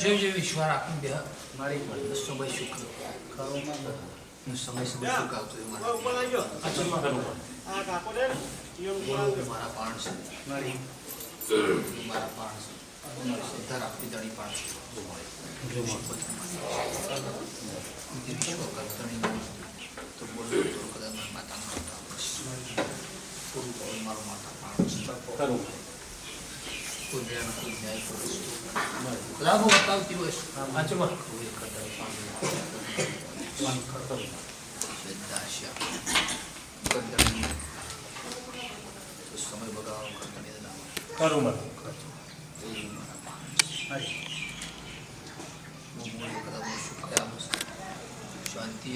જેવ જેવ ઈશ્વર રાખીને બે. મારી પણ સમય સુખ ખરું સમય સમય સુખ આવતો એ મારા ઉપર બોલો આવજો. મારા પાણ છે. મારી મારા પાણ છે. શ્રદ્ધા રાખવી દણી પાણ તો બોલો તો કદાચ કહું મારો માતા પાણ છે. હું બતાવતી હોય તો સમય બગાડો કરતણી ના ખરું મારું એ મારા પાણ છે મારી હું મૂળ કદાચ હું શું કર્યા હશે શાંતિ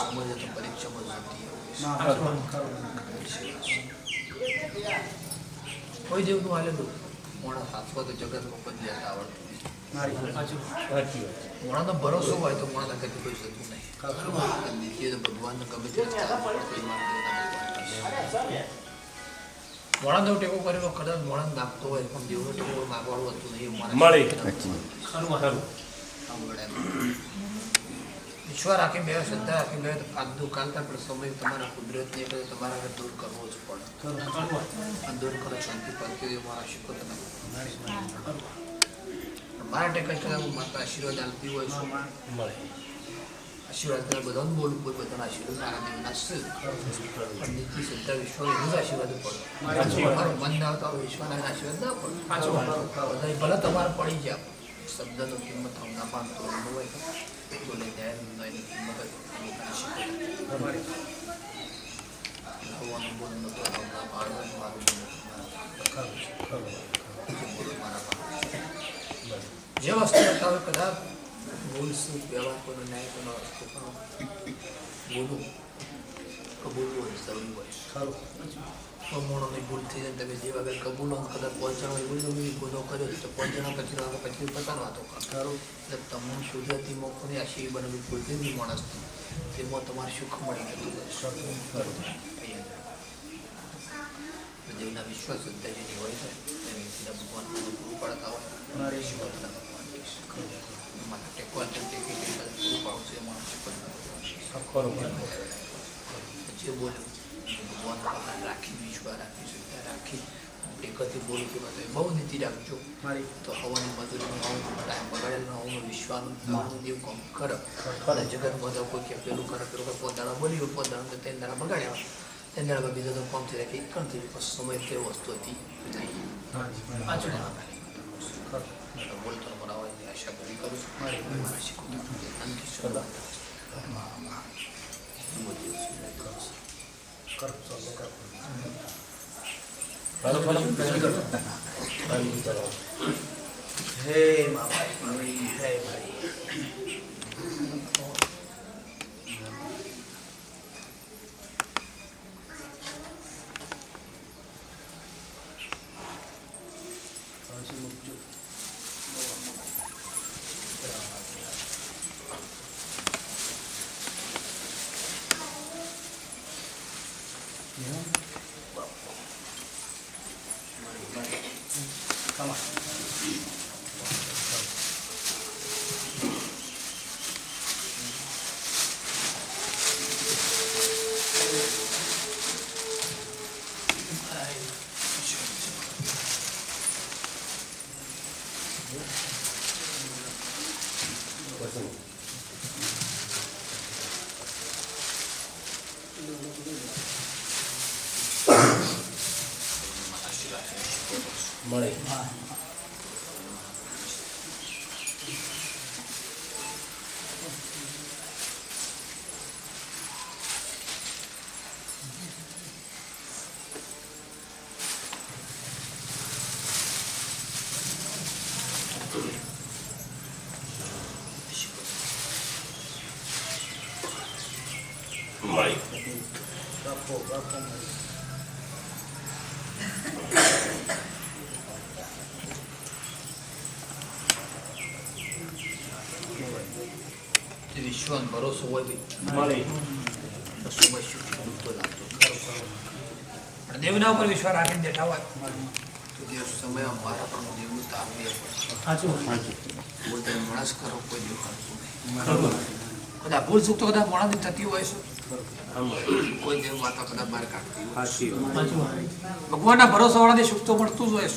સમજ પરીક્ષામાં જતી આવે ખરું ખરું કોઈ દેવનું હાલેલું મોણા હાથમાં તો જગત બદલ્યા આવડતું સાચી મોણાનો ભરોસો હોય તો મોણા કદી કોઈ જતું નહીં. ખરું નીતિએ તો ભગવાનને ગમે તે કોઈ ટેકો કરેલો કદાચ મોણા નાખતો હોય પણ દેવનો ટેકો માગવાળું હતું નહીં મળે. ખરું. ખરું ઈશ્વર રાખી, બે શ્રદ્ધા રાખી બે આ દુકાનતા પણ સમય તમારા કુદરતને એટલે તમારા આગળ દૂર કરવો જ પડે. દૂર કરો, શાંતિ હોય મારા શીખો તમે મારા ટેકા કદાચ હું આશીર્વાદ આપતી હોય છું. મળે આશીર્વાદ કરે બધાને બોલું કોઈ બધાના આશીર્વાદ મારા દેવના છે પણ નીતિ, શ્રદ્ધા વિશ્વ એનું જ આશીર્વાદ પડે તમારું મન ના આવતા હોય વિશ્વાસના આશીર્વાદ ના પડે બધા ભલે, તમારે પડી જાય શબ્દનો કિંમત હમણાં ના પામતો હોય હોય. તો લઈ જાય એનું એની કિંમત જ કરી શકે. બોલ નતો મારું બોલ જે મારા પાસે જે વસ્તુ કરતા કદાચ ભૂલ શું વ્યવહાર કોનો ન્યાય કોનો રસ્તો કોનો બોલવું કબૂલવું હોય સારું હોય. ખરું. મોણોની ભૂલ થઈ જાય તમે જે વગર કબૂલો કદાચ પાંચ જણા એવું એવું ગુનો કર્યો તો પાંચ જણા પછી રહો પછી પોતાનો વાતો કરો એટલે તમને સુધરતી મોકોની આ શિવ બનવી થઈ નહીં માણસ તેમાં તમારે સુખ મળી જતું હોય. દેવના વિશ્વાસ જેની હોય છે એની સીધા ભગવાન પૂરું પડતા હોય. મારે શિવતના ભગવાન માટે ટેકી પૂરું પાડું છે એમાં શિવતના ભગવાન ખરું. જે બોલ્યું ભગવાન ભગવાન રાખી વિશ્વા રાખી શ્રદ્ધા રાખી ટેકથી બોલું કે બધું બહુ નીતિ રાખજો. મારી તો હવાની મજૂરીનું હોવું ટાઈમ બગાડેલું હોવું વિશ્વાનું હોવું જેવું કામ કરે. અને જગત બધા કોઈ કે પેલું કરે પેલું કરે પોતાના બોલ્યું પોતાના તો તેના દાડા બગાડ્યા તેના દાડા બીજા તો કામ થઈ રાખી કે એક કણ પછી સમય તે વસ્તુ હતી? બોલતો હોય આશા પૂરી કરું છું. મારી. મારા શીખું Kita Marie. Hey, Marie. するんです તે તો સમય સુખ દુઃખ લાગતો પણ દેવના ઉપર વિશ્વાસ રાખીને બેઠા હોય તો દેવ સમય મારા પણ દેવનું તાપ ભૂલ તમે માણસ કરો કોઈ દી કરતું નહીં કદાચ ભૂલ ચૂક તો કદાચ માણસની થતી હોય છે. કોઈ દેવ માતા કદાચ બહાર કાઢતી ભગવાનના ભરોસા વાળાને સુખ તો મળતું જ હોય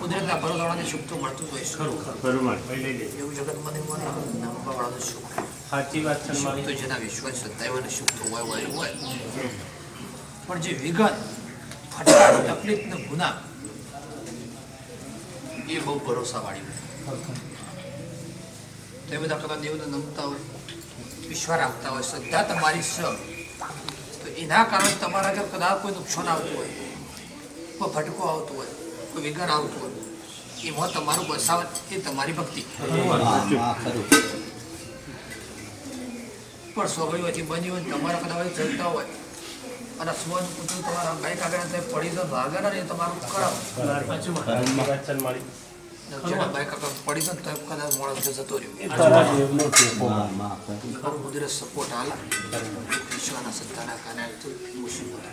કુદરતના ભરોસા વાળાને સુખ તો મળતું જ હોય એવું જગત મને મને વાળાનું સુખ સાચી વાત છે સુખ તો જેના વિશ્વાસ સત્તાવન સુખ તો હોય હોય હોય. પણ જે વિગત ફટકાર તકલીફ ને ગુના એ બહુ ભરોસા વાળી હોય તે બધા કદાચ દેવને નમતા હોય. વિશ્વાસ આપતા હોય શ્રદ્ધા તમારી સ તો એના કારણે તમારા ઘર કદાચ કોઈ નુકસાન આવતું હોય કોઈ ભટકો આવતો હોય કોઈ વિઘન આવતું હોય એમાં તમારું બસાવટ એ તમારી ભક્તિ. પણ સ્વભાવથી બની હોય તમારા કદાચ ચલતા હોય અને સ્વન પૂછ્યું તમારા બાઈક આગળ પડી તો ભાગે ને એ તમારું કરમ તો કદાચ માણસ જતો રહ્યો. ખરું કુદરત સપોર્ટ હાલ. વિશ્વના સત્તાના કારણે તો મુસીબત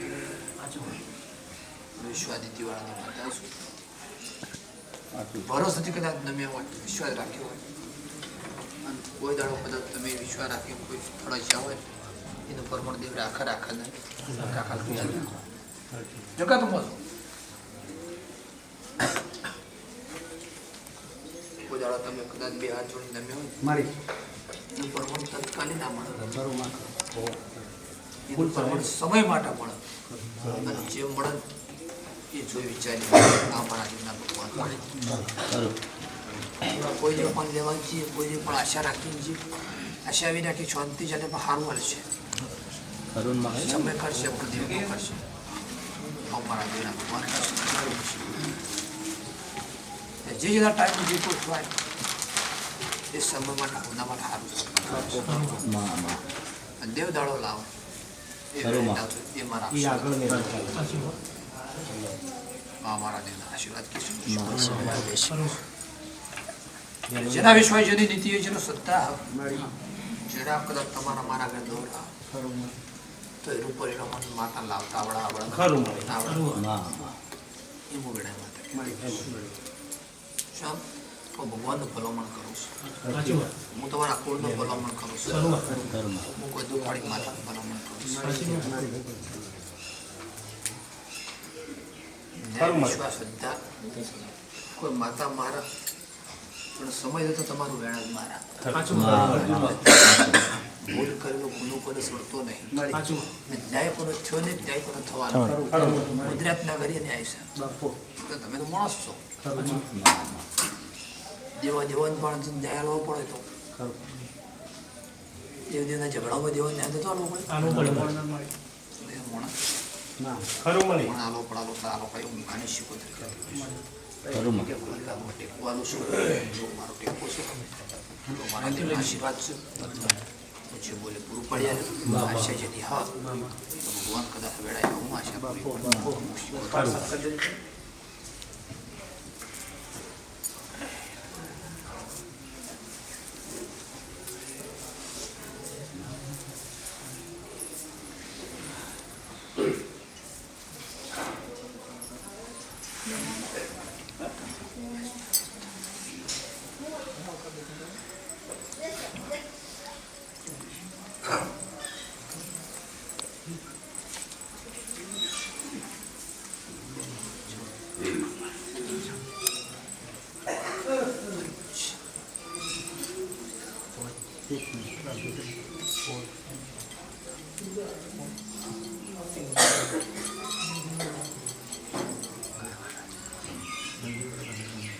વિશ્વાદિત્ય વાળાને માતા છું નથી કદાચ નમ્યા હોય વિશ્વાસ રાખ્યો હોય. અને કોઈ દાડો કદાચ તમે વિશ્વાસ રાખ્યો કોઈ ફળસ્યા હોય એનું પરમણ દેવ રાખા રાખા નહીં. રાખા યાદ તો જગત દાડો તમે કદાચ બે હાથ જોડી નમ્યા હોય મારી. પરમણ તત્કાલીન ના મળે પ્રમાણ સમય માટે મળે અને જે મળે એ જોઈ વિચારી આ મારા જીવના ભગવાન મળે. કોઈ જે પણ લેવા છીએ કોઈ જે પણ આશા રાખીને છીએ આશા એવી રાખી શાંતિ જને પણ સારું હાલશે સમય કરશે પણ દેવ કરશે અમારા જીવના ભગવાન કરશે જે જેના ટાઈમ જે કોઈ થાય એ સમયમાં હોના માટે સારું દેવ દાડો લાવો. એ મારા મારા દેવના આશીર્વાદ કહેશું જેના વિશ્વાસ જેની નીતિ જેનો સત્તા હોય જેના કદાચ તમારા મારા ઘર દોરા તો એનું પરિણામ માતા લાવતા આવડા આવડા ખરું મળે. આવડા. એ હું વેળા માટે હું ભગવાનનું ભલામણ કરું છું. હું તમારા કુળનું ભલામણ કરું છું. હું કોઈ દુખાડી માતાનું ભલામણ કરું છું. વિશ્વાસ શ્રદ્ધા કોઈ માતા મારા પણ સમય હતો તમારું વેણા જ મારા ભૂલ કરેલો ગુનો કોને સડતો નહીં. ને ન્યાય કોનો થયો નહીં ન્યાય કોનો થવાનો? ગુજરાતના ઘરે ન્યાય છે. તમે તો માણસ છો. દેવા દેવાન પણ ન્યાય લેવો પડે તો. દેવ દેવના ઝઘડામાં દેવા ન્યાય તો ચાલવો પડે મારો ટેકો છે. મારા આશીર્વાદ છે. જે બોલે પૂરું પડ્યા આશા જેથી હા. ભગવાન કદાચ વેળાએ હું આશા પૂરી